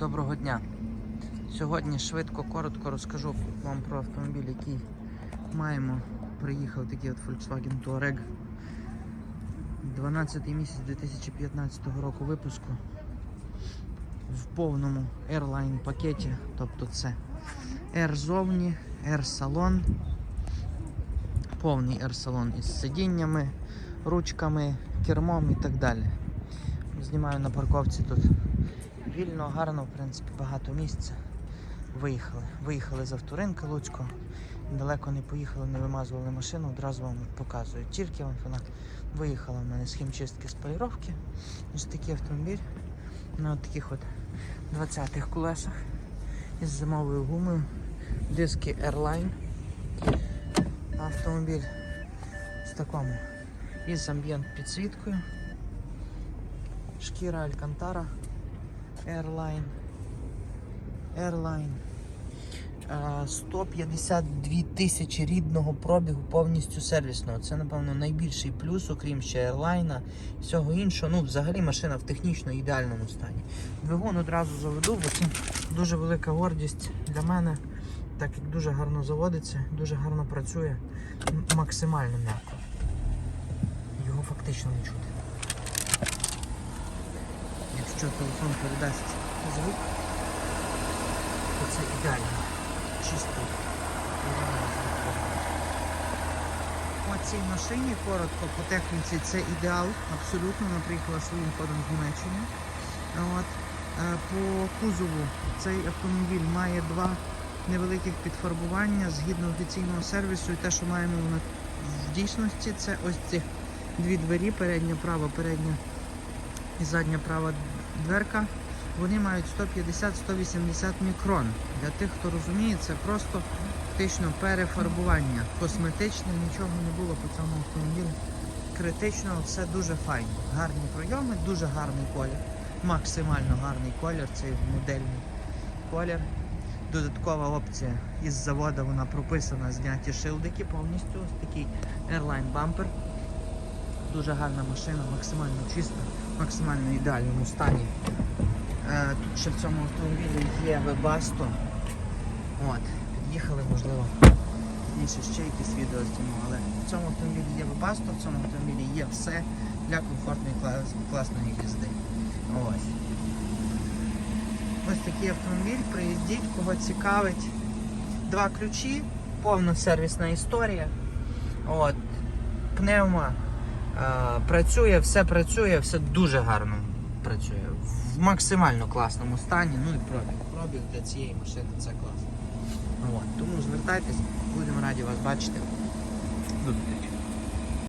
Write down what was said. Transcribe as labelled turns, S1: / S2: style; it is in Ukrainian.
S1: Доброго дня. Сьогодні швидко, коротко розкажу вам про автомобіль, який маємо. Приїхав такий от Volkswagen Touareg. 12 місяць 2015 року випуску. В повному Airline пакеті. Тобто це Air зовні, Air салон, повний Air салон із сидіннями, ручками, кермом і так далі. Знімаю на парковці тут вільно, гарно, в принципі, багато місця. Виїхали. Виїхали з авторинка Луцького. Далеко не поїхали, не вимазували машину, одразу вам показую. Тільки вона виїхала в мене з хімчистки з поліровки. Ось такий автомобіль на таких от 20-х колесах із зимовою гумою. Диски Airline. Автомобіль з такому із амбієнт підсвіткою. Шкіра Алькантара. Airline. Airline. Е, 152 тисячі рідного пробігу повністю сервісного. Це, напевно, найбільший плюс, окрім ще Airline, всього іншого. Ну, взагалі машина в технічно ідеальному стані. Двигун одразу заведу, бо це дуже велика гордість для мене, так як дуже гарно заводиться, дуже гарно працює, максимально м'яко. Його фактично не чути. Якщо телефон передасть звук, то це ідеально. Чисто. По цій машині, коротко, по техніці, це ідеал. Абсолютно. Вона приїхала своїм ходом з Німеччини. От. Е, По кузову цей автомобіль має два невеликих підфарбування згідно офіційного сервісу. І те, що маємо в дійсності, це ось ці дві двері, передня права, передня і задня права дверка. Вони мають 150-180 мікрон. Для тих, хто розуміє, це просто фактично перефарбування. Косметичне, нічого не було по цьому автомобілі. Критично, все дуже файно. Гарні пройоми, дуже гарний колір. Максимально гарний колір, цей модельний колір. Додаткова опція із заводу вона прописана, зняті шилдики повністю. Ось такий Airline бампер. Дуже гарна машина, максимально чиста, максимально ідеальному стані. Е, Тут ще в цьому автомобілі є Webasto. От, під'їхали, можливо, пізніше ще якісь відео зніму, але в цьому автомобілі є Webasto, в цьому автомобілі є все для комфортної клас- класної їзди. Ось. Ось такий автомобіль, приїздіть, кого цікавить. Два ключі, повна сервісна історія. От. Пневма е, працює, все працює, все дуже гарно працює. В максимально класному стані. Ну і пробіг. Пробіг для цієї машини це класно. От. Тому звертайтесь, будемо раді вас бачити. До зустрічі.